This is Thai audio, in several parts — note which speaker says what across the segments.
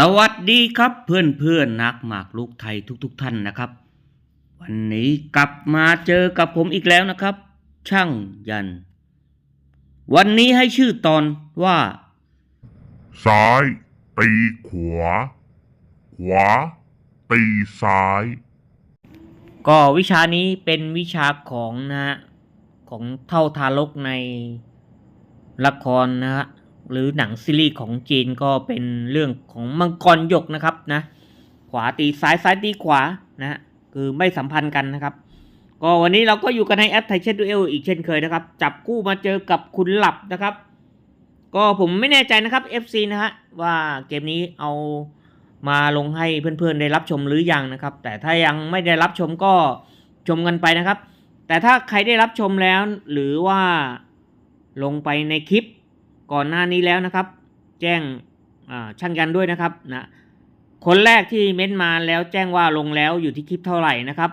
Speaker 1: สวัสดีครับเพื่อนเพื่อนๆนักหมากลูกไทยทุกๆทท่านนะครับ วันนี้กลับมาเจอกับผมอีกแล้วนะครับ ช่างยัน วันนี้ให้ชื่อตอนว่า
Speaker 2: ซ้าย ตีขวา ขวา ตีซ้าย
Speaker 1: ก็วิชานี้เป็นวิชาของนะฮะของเท่าทารกในละครนะฮะ หรือหนังซีรีส์ของจีนก็เป็นเรื่องของมังกรหยกนะครับนะขวาตีซ้ายซ้ายตีขวานะคือไม่สัมพันธ์กันนะครับ ก็วันนี้เราก็อยู่กันในแอปไทยเชดดูเอลอีกเช่นเคยนะครับ จับคู่มาเจอกับคุณหลับนะครับ ก็ผมไม่แน่ใจนะครับ FC นะฮะว่าเกมนี้เอามาลงให้เพื่อนๆได้รับชมหรือยังนะครับ แต่ถ้ายังไม่ได้รับชมก็ชมกันไปนะครับ แต่ถ้าใครได้รับชมแล้วหรือว่าลงไปในคลิป ก่อนหน้านี้แล้วนะครับ แจ้งช่างกันด้วยนะครับนะคนแรกที่เม้นมาแล้วแจ้งว่าลงแล้วอยู่ที่คลิปเท่าไหร่นะครับ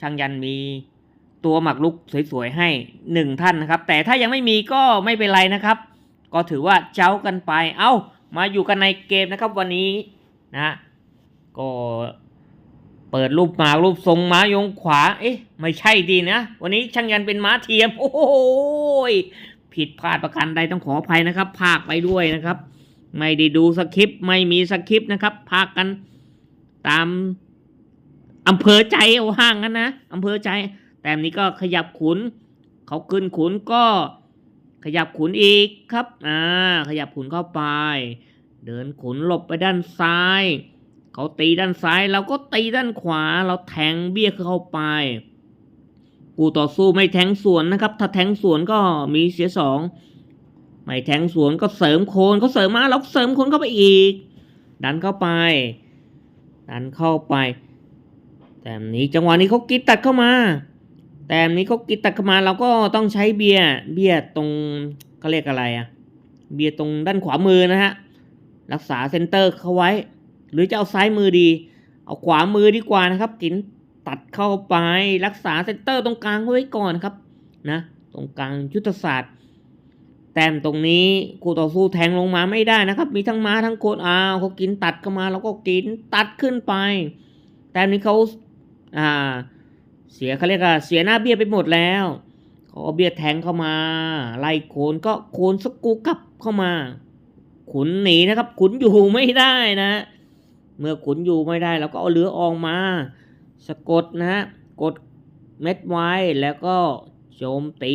Speaker 1: ช่างยันมีตัวหมักลุกสวยๆให้หนึ่งท่านนะครับ แต่ถ้ายังไม่มีก็ไม่เป็นไรนะครับ ก็ถือว่าเจ้ากันไป เอ้ามาอยู่กันในเกมนะครับวันนี้นะก็เปิดรูปหมากรูปทรงม้ายงขวา เอ๊ะ ไม่ใช่ดีนะ วันนี้ช่างยันเป็นม้าเทียม โอ้ย ผิดพลาดประการใดต้องขออภัยนะครับ ภาคไปด้วยนะครับ ไม่ได้ดูสคริปต์ไม่มีสคริปต์นะครับ ภาคกันตามอำเภอใจเอาห้างกันนะอำเภอใจ แต่นี้ก็ขยับขุน เขาขึ้นขุนก็ขยับขุนอีกครับอ่าขยับขุนเข้าไป เดินขุนหลบไปด้านซ้าย เขาตีด้านซ้าย เราก็ตีด้านขวา เราแทงเบี้ยเข้าไป กูต่อสู้ไม่แทงสวนนะครับ ถ้าแทงสวนก็มีเสียสองไม่แทงสวนก็เสริมโคนเขาเสริมมาเราก็เสริมโคนเข้าไปอีก ดันเข้าไป ดันเข้าไป แต่นี้จังหวะนี้เขากิดตัดเข้ามา แต่นนี้เขากิดตัดเข้ามาเราก็ต้องใช้เบียร์เบียร์ตรงเขาเรียกอะไรอะเบียร์ตรงด้านขวามือนะฮะรักษาเซนเตอร์เขาไว้ หรือจะเอาซ้ายมือดี เอาขวามือดีกว่านะครับกิน ตัดเข้าไปรักษาเซนเตอร์ตรงกลางไว้ก่อนครับนะตรงกลางยุทธศาสตร์ แต้มตรงนี้คู่ต่อสู้แทงลงมาไม่ได้นะครับ มีทั้งม้าทั้งโคดอ้าวเขากินตัดเข้ามาแล้วก็กินตัดขึ้นไป แต้มนี้เขาอ่าเสียเขาเรียกว่าเสียหน้าเบี้ยไปหมดแล้วเขาเบี้ยแทงเข้ามา ไล่โคนก็โคนสกูกลับเข้ามา ขุนหนีนะครับ ขุนอยู่ไม่ได้นะ เมื่อขุนอยู่ไม่ได้เราก็เอาเรือออกมา สะกดนะฮะ กดเม็ดไว้แล้วก็โจมตี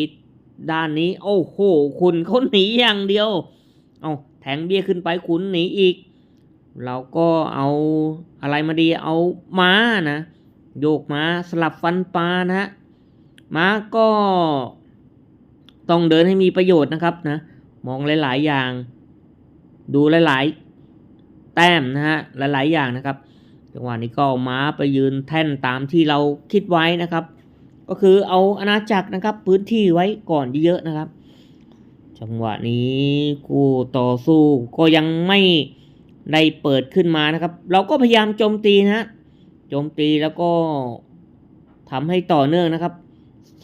Speaker 1: ด้านนี้ โอ้โห คุณเขาหนีอย่างเดียว เอาแทงเบี้ยขึ้นไปขุนหนีอีก เราก็เอาอะไรมาดีเอาม้านะ โยกม้าสลับฟันปลานะฮะ ม้าก็ ต้องเดินให้มีประโยชน์นะครับนะ มองหลาย ๆ อย่าง ดูหลาย ๆ แต้มนะฮะ หลาย ๆ อย่างนะครับ จังหวะนี้ก็เอาม้าไปยืนแท่นตามที่เราคิดไว้นะครับ ก็คือเอาอาณาจักรนะครับ พื้นที่ไว้ก่อนเยอะๆนะครับ จังหวะนี้กูต่อสู้ก็ยังไม่ได้เปิดขึ้นมานะครับ เราก็พยายามโจมตีนะฮะโจมตีแล้วก็ทำให้ต่อเนื่องนะครับ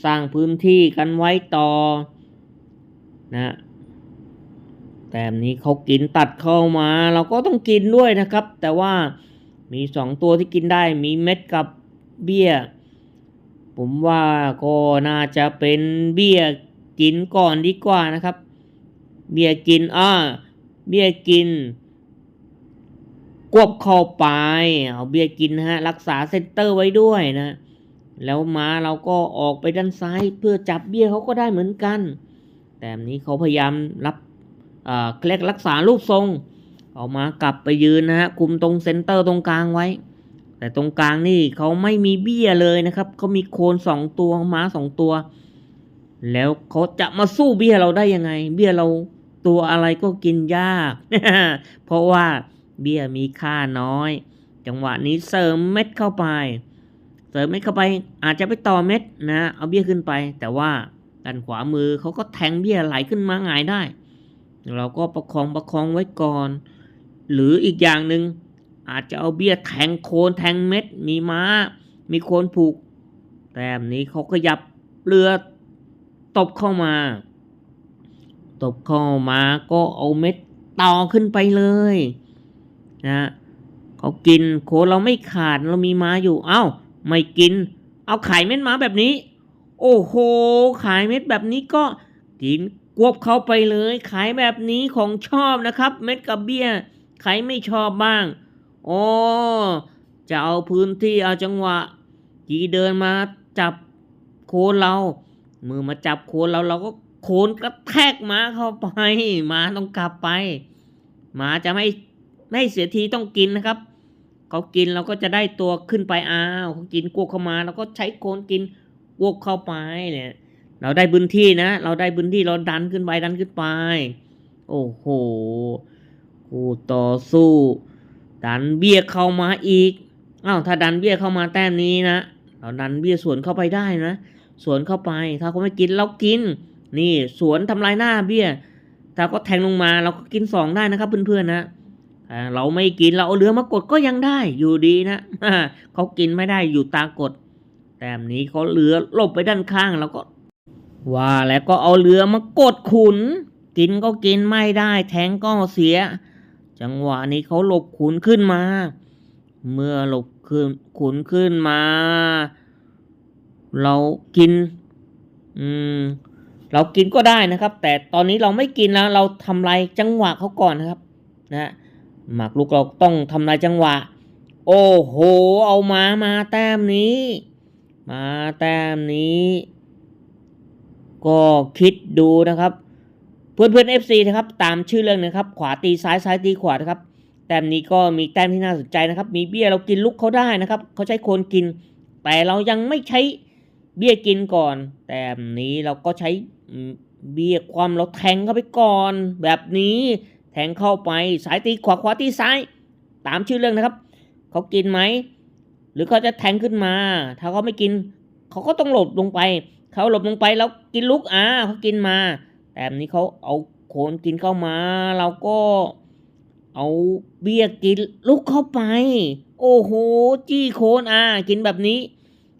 Speaker 1: สร้างพื้นที่กันไว้ต่อนะแต่อันนี้เขากินตัดเข้ามา เราก็ต้องกินด้วยนะครับ แต่ว่า มีสองตัวที่กินได้มีเม็ดกับเบี้ย ผมว่าก็น่าจะเป็นเบี้ยกินก่อนดีกว่านะครับ เบี้ยกินอ่าเบี้ยกินกวบเข้าไปเอาเบียกินนะฮะรักษาเซนเตอร์ไว้ด้วยนะ แล้วม้าเราก็ออกไปด้านซ้ายเพื่อจับเบียเขาก็ได้เหมือนกัน แต่นี้เขาพยายามรับเอ่าเรียกรักษารูปทรง เอามากลับไปยืนนะฮะคุมตรงเซนเตอร์ตรงกลางไว้ แต่ตรงกลางนี่เขาไม่มีเบี้ยเลยนะครับเขามีโคนสองตัวม้าสองตัว แล้วเขาจะมาสู้เบี้ยเราได้ยังไง เบี้ยเราตัวอะไรก็กินยาก เพราะว่าเบี้ยมีค่าน้อย จังหวะนี้เสริมเม็ดเข้าไป เสริมเม็ดเข้าไป อาจจะไปต่อเม็ดนะเอาเบี้ยขึ้นไป แต่ว่าด้านขวามือเขาก็แทงเบี้ยไหลขึ้นมาหงายได้ เราก็ประคองประคองไว้ก่อน หรืออีกอย่างหนึ่งอาจจะเอาเบี้ยแทงโคนแทงเม็ด มีม้า มีโคนผูก แต่นี้เขาก็ยับเรือตบเข้ามา ตบเข้ามาก็เอาเม็ดต่อขึ้นไปเลยนะเขากินโคเราไม่ขาดเรามีม้าอยู่เอ้า ไม่กิน เอาไข่เม็ดม้าแบบนี้ โอ้โหขายเม็ดแบบนี้ก็กินกวบเข้าไปเลย ขายแบบนี้ของชอบนะครับ เม็ดกับเบี้ย ใครไม่ชอบบ้าง โอ้จะเอาพื้นที่เอาจังหวะจีเดินมาจับโคนเรา มือมาจับโคนเราเราก็โคนกระแทกม้าเข้าไปม้าต้องกลับไปม้าจะไม่ไม่เสียทีต้องกินนะครับ เขากินเราก็จะได้ตัวขึ้นไปอ้าวเขากินกวกเข้ามาเราก็ใช้โคนกินกวกเข้าไปเนี่ยเราได้พื้นที่นะ เราได้พื้นที่เราดันขึ้นไปดันขึ้นไป โอ้โห คู่ต่อสู้ ดันเบี้ยเข้ามาอีกอ้าวถ้าดันเบี้ยเข้ามาแต้มนี้นะเราดันเบี้ยสวนเข้าไปได้นะ สวนเข้าไป ถ้าเขาไม่กินเรากิน นี่สวนทำลายหน้าเบี้ย ถ้าก็แทงลงมาเราก็กินสองได้นะครับเพื่อนๆนะเราไม่กินเราเอาเรือมากดก็ยังได้อยู่ดีนะเขากินไม่ได้อยู่ตากดแต้มนี้เขาเรือหลบไปด้านข้างเราก็ ว่าแล้วก็เอาเรือมากดขุน กินก็กินไม่ได้ แทงก็เสีย จังหวะนี้เขาหลบขุนขึ้นมา เมื่อหลบขึ้นขุนขึ้นมา เรากิน อืม เรากินก็ได้นะครับ แต่ตอนนี้เราไม่กินแล้ว เราทำลายจังหวะเขาก่อนนะครับ นะหมากลุกเราต้องทำลายจังหวะ โอ้โห เอามามาแต้มนี้ มาแต้มนี้ ก็คิดดูนะครับ เพื่อนเพื่อนเอฟซีนะครับตามชื่อเรื่องนะครับ ขวาตีซ้ายซ้ายตีขวานะครับแต้มนี้ก็มีแต้มที่น่าสนใจนะครับ มีเบี้ยเรากินลุกเขาได้นะครับเขาใช้โคนกิน แต่เรายังไม่ใช้เบี้ยกินก่อน แต้มนี้เราก็ใช้เบี้ยความเราแทงเข้าไปก่อน แบบนี้แทงเข้าไปซ้ายตีขวาขวาตีซ้าย ตามชื่อเรื่องนะครับเขากินไหมหรือเขาจะแทงขึ้นมา ถ้าเขาไม่กิน เขาก็ต้องหลบลงไป เขาหลบลงไปแล้วกินลุกอ่าเขากินมา แต่อันนี้เขาเอาโคนกินเข้ามา เราก็เอาเบี้ยกินลุกเข้าไป โอ้โห จี้โคนอ่ากินแบบนี้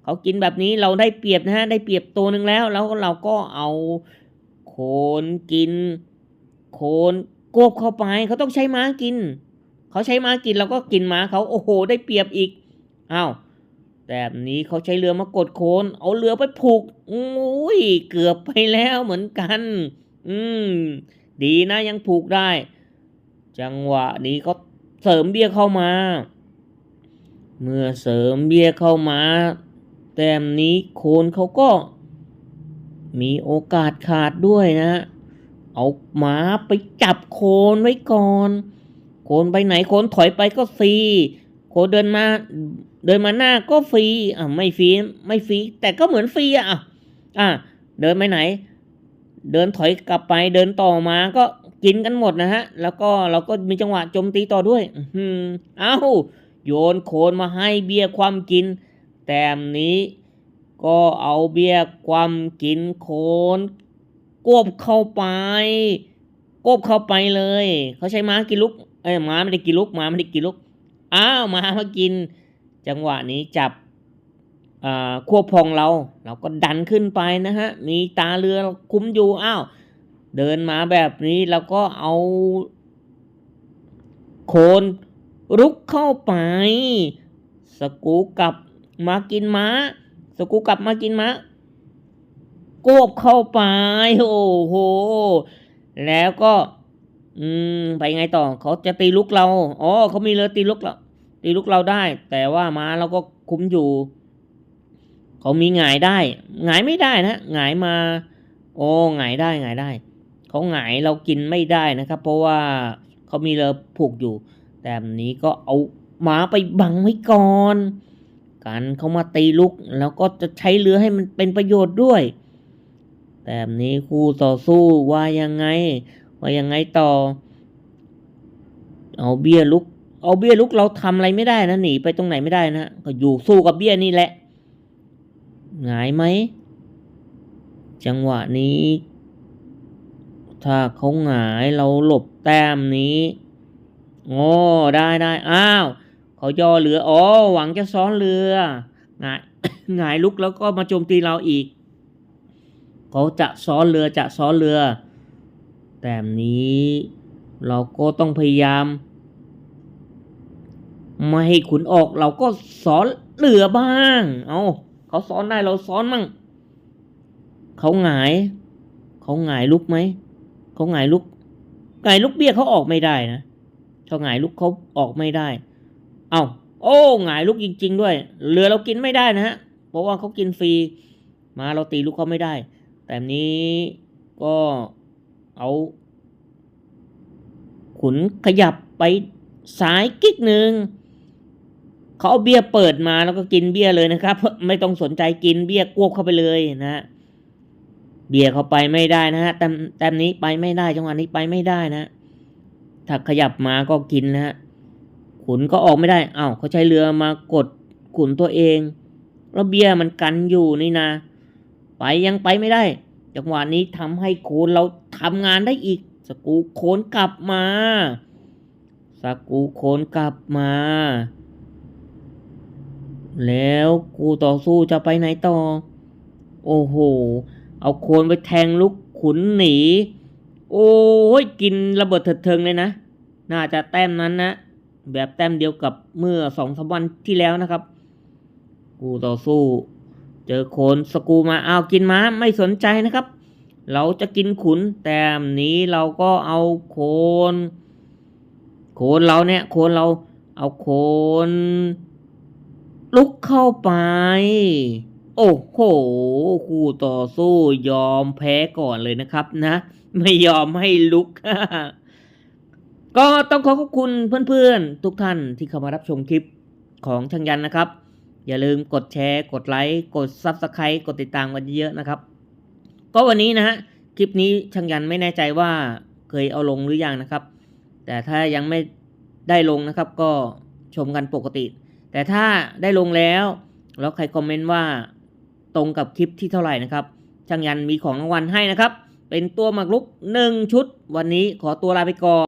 Speaker 1: เขากินแบบนี้เราได้เปรียบนะฮะ ได้เปรียบตัวหนึ่งแล้ว แล้วเราก็เอาโคนกิน โคนกบเข้าไปเขาต้องใช้ม้ากิน เขาใช้ม้ากินเราก็กินม้าเขาโอ้โห ได้เปรียบอีกอ้าวแบบนี้เขาใช้เรือมากดโคนเอาเรือไปผูกอุ้ยเกือบไปแล้วเหมือนกัน อืม ดีนะยังผูกได้ จังหวะนี้เขาเสริมเบี้ยเข้ามา เมื่อเสริมเบี้ยเข้ามา แต้มนี้โคนเขาก็ มีโอกาสขาดด้วยนะ เอาหมาไปจับโคนไว้ก่อน โคนไปไหนโคนถอยไปก็ฟรีโคนเดินมา เดินมาหน้าก็ฟรีอะไม่ฟรีไม่ฟรีแต่ก็เหมือนฟรีอะอะอะเดินไปไหน เดินถอยกลับไปเดินต่อมาก็กินกันหมดนะฮะ แล้วก็เราก็มีจังหวะโจมตีต่อด้วย อือหือเอ้าโยนโคนมาให้เบี้ยความกิน แต้มนี้ก็เอาเบี้ยความกินโคนกบเข้าไปกบเข้าไปเลย เขาใช้ม้ากินลุก เอ้ยม้าไม่ได้กินลุกม้าไม่ได้กินลุก อ้าวม้ามากิน จังหวะนี้จับ ควบพองเรา เราก็ดันขึ้นไปนะฮะ มีตาเรือคุ้มอยู่อ้าว เดินมาแบบนี้เราก็เอา โคนรุกเข้าไป สกูกลับมากินม้า สกูกลับมากินม้ากวบเข้าไป โอ้โห แล้วก็ อืม ไปไงต่อ เขาจะตีลุกเรา อ๋อ เขามีเรือตีลุกเรา ตีลุกเราได้ แต่ว่าม้าเราก็คุ้มอยู่ เขามีหงายได้หงายไม่ได้นะหงายมา โอ้หงายได้หงายได้ เขาหงายเรากินไม่ได้นะครับ เพราะว่าเขามีเรือผูกอยู่ แต่นี้ก็เอาหมาไปบังไว้ก่อนการเขามาตีลุกแล้วก็จะใช้เรือให้มันเป็นประโยชน์ด้วย แต่นี้คู่ต่อสู้ว่ายังไง ว่ายังไงต่อ เอาเบี้ยลุก เอาเบี้ยลุกเราทำอะไรไม่ได้นะหนีไปตรงไหนไม่ได้นะก็อยู่สู้กับเบี้ยนี่แหละ หงายไหม จังหวะนี้ ถ้าเขาหงายเราหลบแต้มนี้โอ้ได้ได้อ้าวเขาย่อเรืออ๋อหวังจะซ้อนเรือหงายหงายลุกแล้วก็มาโจมตีเราอีก เขาจะซ้อนเรือจะซ้อนเรือ แต่นี้เราก็ต้องพยายาม ไม่ให้ขุนออกเราก็สอนเหลือบ้าง เอา เขาสอนได้เราสอนมั่งเขาหงาย เขาหงายลุกไหมเขาหงายลุกหงายลุกเบี้ยเขาออกไม่ได้นะเขาหงายลุกเขาออกไม่ได้ เอาโอ้หงายลุกจริง ๆ ด้วยเรือเรากินไม่ได้นะฮะเพราะว่าเขากินฟรีมาเราตีลูกเขาไม่ได้ แต่นี้ก็เอา ขุนขยับไปซ้ายกิ๊กหนึ่ง เขาเอาเบี้ยเปิดมาแล้วก็กินเบี้ยเลยนะครับ ไม่ต้องสนใจกินเบี้ยกวบเข้าไปเลยนะฮะเบี้ยเขาไปไม่ได้นะฮะแต้มแต้มนี้ไปไม่ได้จังหวะนี้ไปไม่ได้นะ ถ้าขยับมาก็กินนะฮะขุนก็ออกไม่ได้อ้าวเขาใช้เรือมากดขุนตัวเอง แล้วเบี้ยมันกันอยู่นี่นะ ไปยังไปไม่ได้ จังหวะนี้ทำให้โคนเราทำงานได้อีก สกูโคนกลับมา สกูโคนกลับมา แล้วกูต่อสู้จะไปไหนต่อ โอ้โห เอาโคนไปแทงลูกขุนหนี โอ้ยกินระเบิดเถิดเทิงเลยนะ น่าจะแต้มนั้นนะ แบบแต้มเดียวกับเมื่อสองสามวันที่แล้วนะครับ กูต่อสู้ เจอโคนสกูมาเอากินม้าไม่สนใจนะครับ เราจะกินขุนแต้มนี้เราก็เอาโคน โคนเราเนี่ย โคนเราเอาโคน ลุกเข้าไป โอ้โหคู่ต่อสู้ยอมแพ้ก่อนเลยนะครับนะ ไม่ยอมให้ลุก ก็ต้องขอขอบคุณเพื่อนๆ ทุกท่านที่เข้ามารับชมคลิปของช่างยันนะครับ อย่าลืมกดแชร์ กดไลค์ กด Subscribe กดติดตามกันเยอะๆนะครับ ก็วันนี้นะฮะคลิปนี้ช่างยันไม่แน่ใจว่าเคยเอาลงหรือยังนะครับ แต่ถ้ายังไม่ได้ลงนะครับก็ชมกันปกติ แต่ถ้าได้ลงแล้วแล้วใครคอมเมนต์ว่าตรงกับคลิปที่เท่าไหร่นะครับช่างยันมีของรางวัลให้นะครับ เป็นตัวหมากรุกหนึ่งชุด วันนี้ขอตัวลาไปก่อน